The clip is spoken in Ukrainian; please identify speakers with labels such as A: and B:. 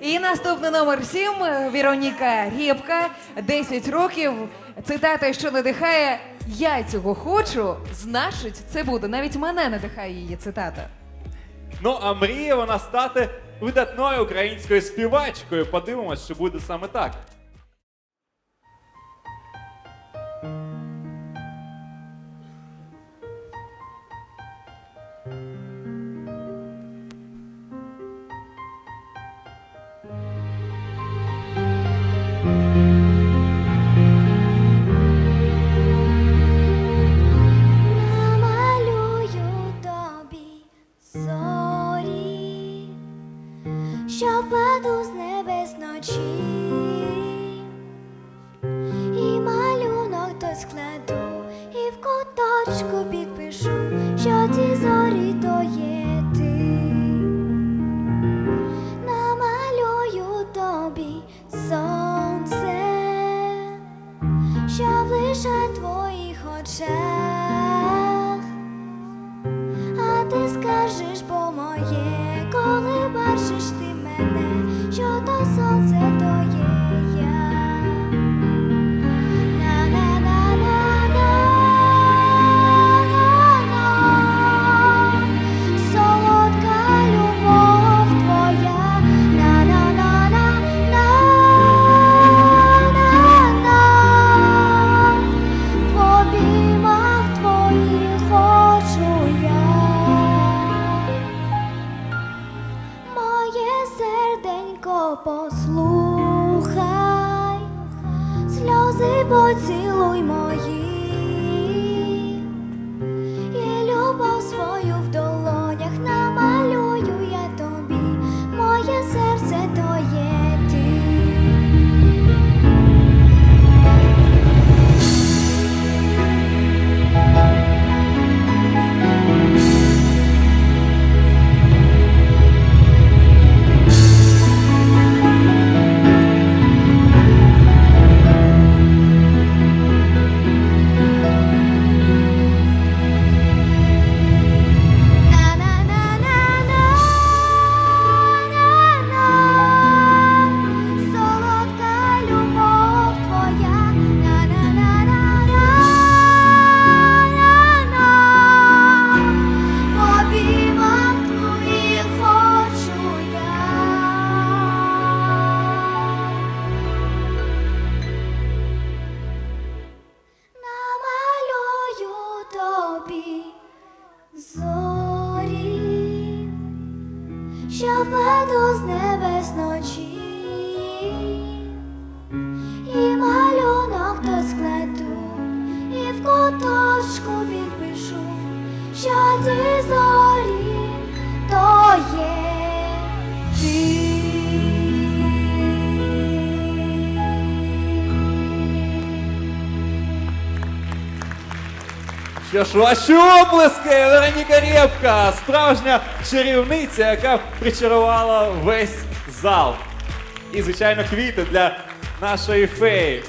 A: І наступний номер 7 Віроніка Рєпка, 10 років. Цитата, що надихає Я цього хочу, значить, це буде. Навіть мене надихає її цитата.
B: Ну а мріє вона стати видатною українською співачкою. Подивимось, що буде саме так.
C: Що впаду з небес ночі, і малюнок то складу, і в куточку підпишу, що ці зорі то є ти. Намалюю тобі сонце що лише твоїх очах, впаду з небес ночі, і малюнок то складу, і в куточку підпишу, що ти зорі
B: Що ж, ваші оплески, Вероніка Рєпка, справжня чарівниця, яка причарувала весь зал. І, звичайно, квіти для нашої феї.